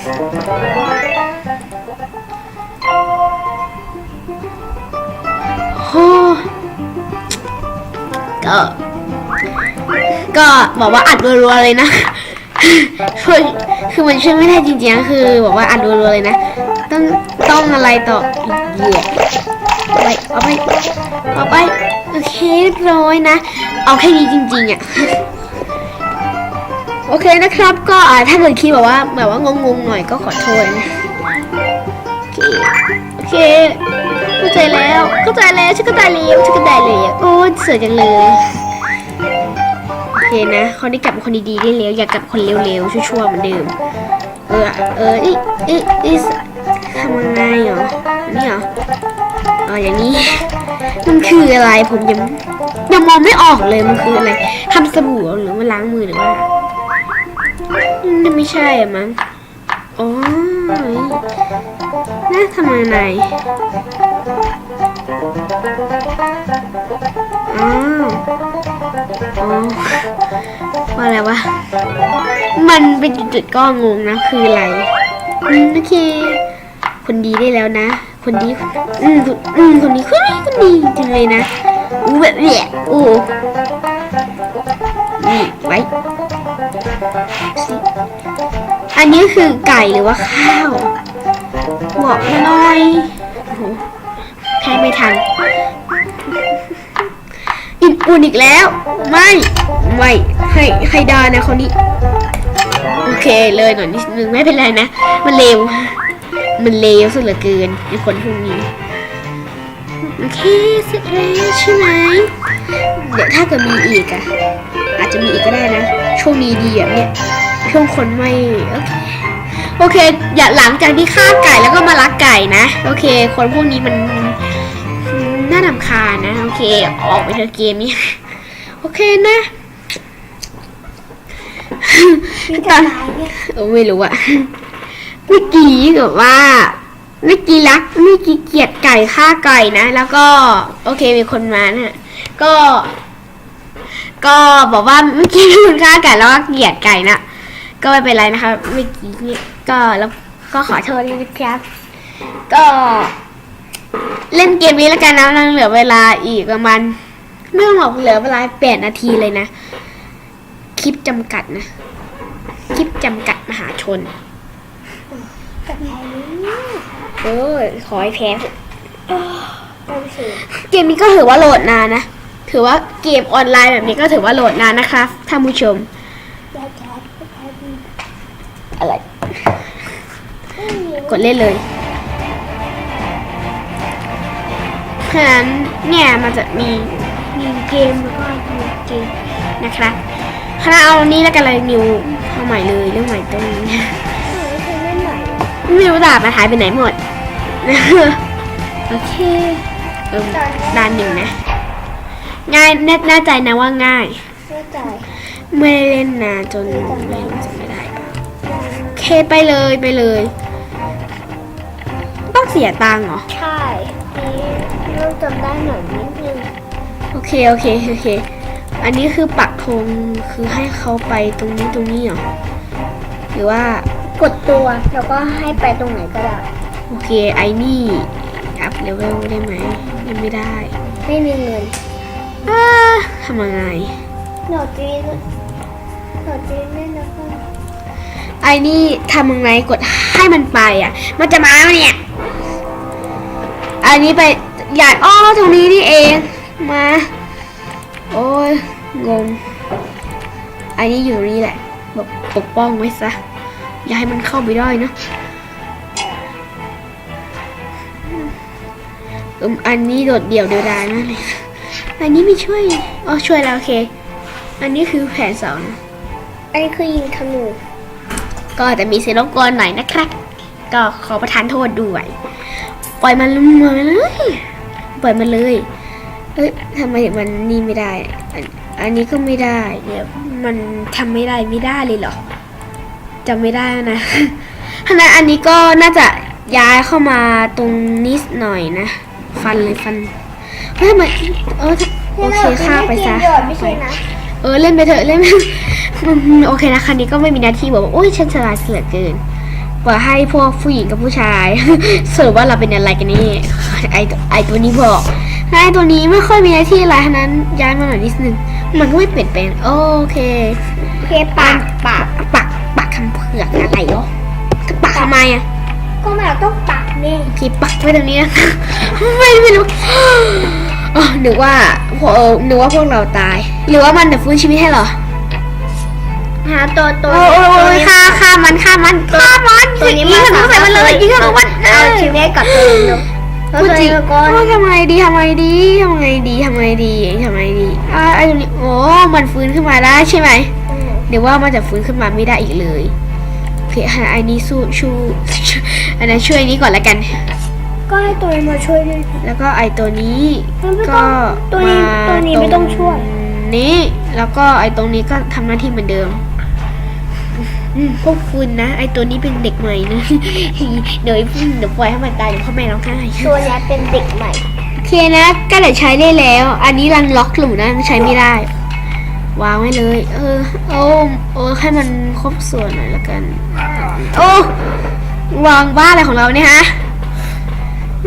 ก็ ก็บอกว่าอัดรัวๆเลยนะช่วยคือมันช่วยไม่ได้จริงๆ คือบอกว่าอัดรัวๆเลยนะ ต้องต้องอะไรต่อเหยียดไปเอาไปเอาไป โอเคเรียบร้อยนะ เอาแค่นี้จริงๆอะ โอเคนะครับก็อ่าถ้าเกิดคิดแบบว่าแบบว่างงๆหน่อยก็ขอโทษนะโอเคโอเคเข้าใจแล้วเข้าใจแล้วฉันก็ได้แล้วฉันก็ได้แล้วโอ้ยสวยจังเลยโอเคนะคนนี้กลับเป็นคนดีๆได้แล้วอยากกลับคนเร็วๆชั่วๆเหมือนเดิมเออเอออีอีอีทำยังไงเหรอนี่เหรออ๋ออย่างนี้มันคืออะไรผมยังยังมองไม่ออกเลยมันคืออะไรทำสบู่หรือว่าล้างมือหรือว่า ไม่ใช่อะมั้งอ๋อน่าทำยังไงอ๋ออ๋อว่าอะไรวะ มันเป็นจุดๆก็งงนะ คืออะไรอืมโอเค คนดีได้แล้วนะ คนดี อืมอืมคนดีคนดีคนดีจริงเลยนะอู้แบบแหละโอ้ นี่ไว้สิอันนี้คือไก่หรือว่าข้าวบอกมาหน่อยโอ้โหแพ้ไม่ทันอิ่มอุ่นอีกแล้ว ไม่ ไม่ให้ให้ดานะคนนี้ โอเคเลยหน่อยนิดนึงไม่เป็นไรนะ มันเร็วมันเลวสุดเหลือเกินไอคนพวกนี้ โอเคเสร็จแล้วใช่ไหมเดี๋ยวถ้าเกิดมีอีกอะอาจจะมีอีกก็ได้นะ ช่วงนี้ดีแบบเนี้ยช่วงคนไม่โอเคโอเค อย่าหลังจากที่ฆ่าไก่แล้วก็มารักไก่นะ โอเค คนพวกนี้มันน่าดำคาญนะ โอเค ออกไปเถอะเกมนี้โอเคนะมีกระต่ายเนี่ยเออไม่รู้อะเมื่อกี้แบบว่า เมื่อกี้รักเมื่อกี้เกลียดไก่ฆ่าไก่นะ แล้วก็ โอเคมีคนมานะก็ ก็บอกว่าเมื่อกี้มีคนฆ่าไก่แล้วก็เกลียดไก่นะก็ไม่เป็นไรนะคะเมื่อกี้เนี่ยก็แล้วก็ขอโทษด้วยนะครับ ก็เล่นเกมนี้แล้วกันนะยังเหลือเวลาอีกประมาณไม่ต้องบอกเหลือเวลาแปดนาทีเลยนะ คลิปจำกัดนะ คลิปจำกัดมหาชนกระต่ายนี่ เออขอให้แพ้เถอะต้องเสียเกมนี้ก็ถือว่าโหลดนานนะ ถือว่าเกมออนไลน์แบบนี้ก็ถือว่าโหลดนานนะคะท่านผู้ชมยาแคทกระต่ายดีอะไรไม่มีกดเล่นเลยเพราะฉะนั้นเนี่ยมันจะมีมีเกมแล้วก็มีเกมนะครับคณะเอานี้แล้วกันเลยนิวเอาใหม่เลยเรื่องใหม่ตรงนี้ไม่เคยเล่นไหนไม่รู้ดาบมาหายไปไหนหมด โอเคเออด้านหนึ่งนะ ง่ายแน่แน่ใจนะว่าง่าย ไม่จ่ายไม่ได้เล่นนานจนไม่รู้จะไม่ได้เปล่าโอเคไปเลยไปเลย ต้องเสียตังค์เหรอ ใช่นี่เราจำได้หน่อยนิดนึงโอเคโอเคโอเค อันนี้คือปักธงคือให้เขาไปตรงนี้ตรงนี้เหรอ หรือว่ากดตัวแล้วก็ให้ไปตรงไหนก็ได้ โอเคไอ้นี่อัพเลเวลได้ไหมยังไม่ได้ ไม่มีเงินอ่าทำยังไงหนอจีนหนอจีนเนี่ยนะคะไอ้นี่ทำยังไงกดให้มันไปอะ มันจะมาแล้วเนี่ยอันนี้ไปหยาดอ้อตรงนี้นี่เองมา โอ้ยงงอันนี้อยู่ตรงนี้แหละแบบปกป้องไว้ซะอย่าให้มันเข้าไปได้นะ อืมอันนี้โดดเดี่ยวเดียวดายมากเลยอันนี้ไม่ช่วยอ๋อช่วยแล้วโอเค อันนี้คือแผนสองนะอันนี้คือยิงธนูก็อาจจะมีเสียงรบกวนหน่อยนะครับ ก็ขอประทานโทษด้วยปล่อยมันลงมาเลยปล่อยมันเลยเอ้ยทำไมมันนี่ไม่ได้อันอันนี้ก็ไม่ได้เดี๋ยวมันทำไม่ได้ไม่ได้เลยเหรอจำไม่ได้นะขณะอันนี้ก็น่าจะย้ายเข้ามาตรงนิดหน่อยนะ ฟันเลยฟันเฮ้ยทำไมเออโอเคฆ่าไปซะเล่นเกมเดียวไม่ใช่นะเออเล่นไปเถอะเล่นไปอืมโอเคนะคันนี้ก็ไม่มีหน้าที่บอกว่าโอ้ยฉันฉลาดเหลือเกินปล่อยให้พวกผู้หญิงกับผู้ชายสรุปว่าเราเป็นอะไรกันนี่ไอไอตัวนี้บอกไอตัวนี้ไม่ค่อยมีหน้าที่อะไรทั้งนั้นย้ายมาหน่อยนิดนึงมันก็ไม่เปลี่ยนแปลงโอเคโอเคปากปากปักปักคำเผือกอะไรเหรอปักทำไมอะ ก็แมวต้องปากนี่พี่ปักไว้ตรงนี้นะไม่ไม่รู้อ๋อนึกว่าพวกเออนึกว่าพวกเราตาย หรือว่ามันจะฟื้นชีวิตให้เหรอหาตัวตัวโอ้ยโอ้ยตัวโอ้ยนี้ฆ่าฆ่ามันฆ่ามันฆ่ามันตัวนี้ยิงมาทะลุใส่มันเลยยิงทะลุมันเอาชีวิตกับตัวนี้ดูแล้วพูดตัวจรินี้งมาก่อนโอ้ยทำไงดีทำไงดีทำไงดีทำไงดีทำไงดีอ่าไอ้ตรงนี้โอ้มันฟื้นขึ้นมาได้ใช่ไหมอืมเดี๋ยวว่ามันจะฟื้นขึ้นมาไม่ได้อีกเลยโอ เคอะไอ้นี้สู้ชูอันนั้นช่วยนี้ก่อนละกัน ก็ให้ตัวนี้มาช่วยด้วยแล้วก็ไอตัวนี้มันไม่ต้ก็องตัวนี้มาตัวนี้ไม่ต้องช่วยตรงนี้แล้วก็ไอตรงนี้ก็ทำหน้าที่เหมือนเดิมอืมพวกคุณนะ ไอตัวนี้เป็นเด็กใหม่นะเดี๋ยวเดี๋ยวปล่อยให้มันตายเดี๋ยวพ่อแม่ร้องไห้ตัวนี้เป็นเด็กใหม่โอเคนะก็เดี๋ยวใช้ได้แล้ว อันนี้รันล็อกหลูนะใช้ไม่ได้ วางไว้เลย เออโอ้โอ้ให้มันครบส่วนหน่อยละกัน โอ้วางบ้าอะไรของเราเนี่ยฮะ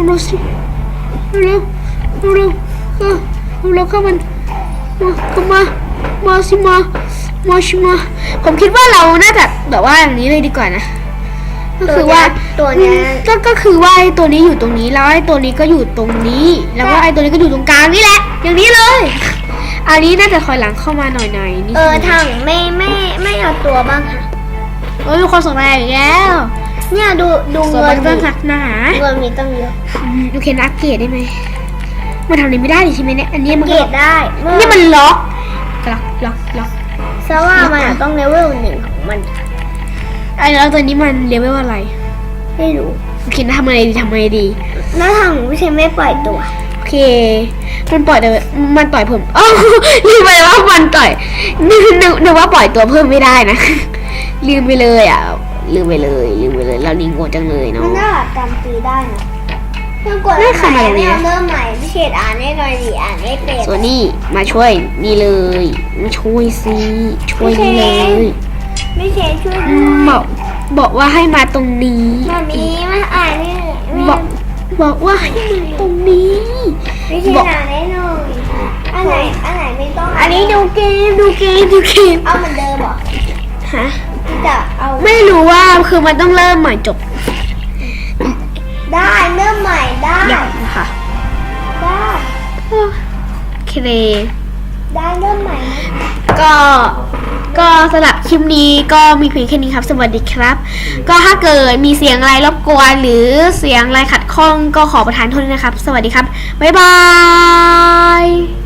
ดูสิเร็วเร็วเออเร็วเข้ามันมาเข้ามามาสิมามาสิมาผมคิดว่าเราน่าจะแบบว่าอย่างนี้เลยดีกว่านะก็คือว่าตัวเนี้ยก็ก็คือว่าไอ้ตัวนี้อยู่ตรงนี้แล้วไอ้ตัวนี้ก็อยู่ตรงนี้ แล้วก็ไอ้ตัวนี้ก็อยู่ตรงกลางนี่แหละ อย่างนี้เลย อันนี้น่าจะคอยหลังเข้ามาหน่อยๆนี่เออทางไม่ไม่ไม่เอาตัวบ้างค่ะโอ้ยมีคนส่งมาอีกแล้วเนี่ยดูดูส่งเงิมานเรื่องดิหนักหนาเงินมีตั้งเยอะอืมโอเคนะอัปเกรดได้ไหมมันทำอะไรไม่ได้ดิใช่ไหมเนี่ยอันนี้มันเกรดได้เมื่อนี่มันล็อกล็อกล็อกล็อกซะว่ามันอะต้องเลเวลหนึ่งของมันไอ้แล้วตัวนี้มันเลเวลอะไรไม่รู้โอเคนะทำอะไรดีทำอะไรดี แล้วทางหนูไม่ใช่ไม่ปล่อยตัวโอเค มันปล่อยแต่มันต่อยผมอ๋อลืมไปว่ามันต่อยนึกนึกนึกว่าปล่อยตัวเพิ่มไม่ได้นะ ลืมไปเลยอะ ลืมไปเลย ลืมไปเลย เรานี่โง่จังเลยเนาะมันน่าจำปีได้นะเรื่องกดไม่ใหขนาม่ดนี้ไม่เอาเริ่มใหม่พิเศษอ่านให้หน่อยดิอ่านให้เป็นส่วนนี้มาช่วยนี่เลยมาช่วยสิช่วยนี่เลยไม่เชช่วยอืด้วมยบอกบอกว่าให้มาตรงนี้มามีมาอ่านนี่บอก บอกว่าให้มาตรงนี้ไม่เชอ่านให้หน่อยอันไหนอันไหนไม่ต้องอันนี้ดูเกมดูเกมดูเกมเอาเหมือนเดิมเหรอฮะจะเอาไม่รู้ว่าคือมันต้องเริ่มใหม่จบ ได้เริ่มใหม่ได้อย่างค่ะได้โอเคได้เริ่มใหม่นะก็ ก็สำหรับคลิปนี้ก็มีเพียงแค่นี้ครับ สวัสดีครับ ก็ถ้าเกิดมีเสียงอะไรรบกวนหรือเสียงอะไรขัดข้องก็ขอประทานโทษด้วยนะครับ สวัสดีครับ บ๊ายบาย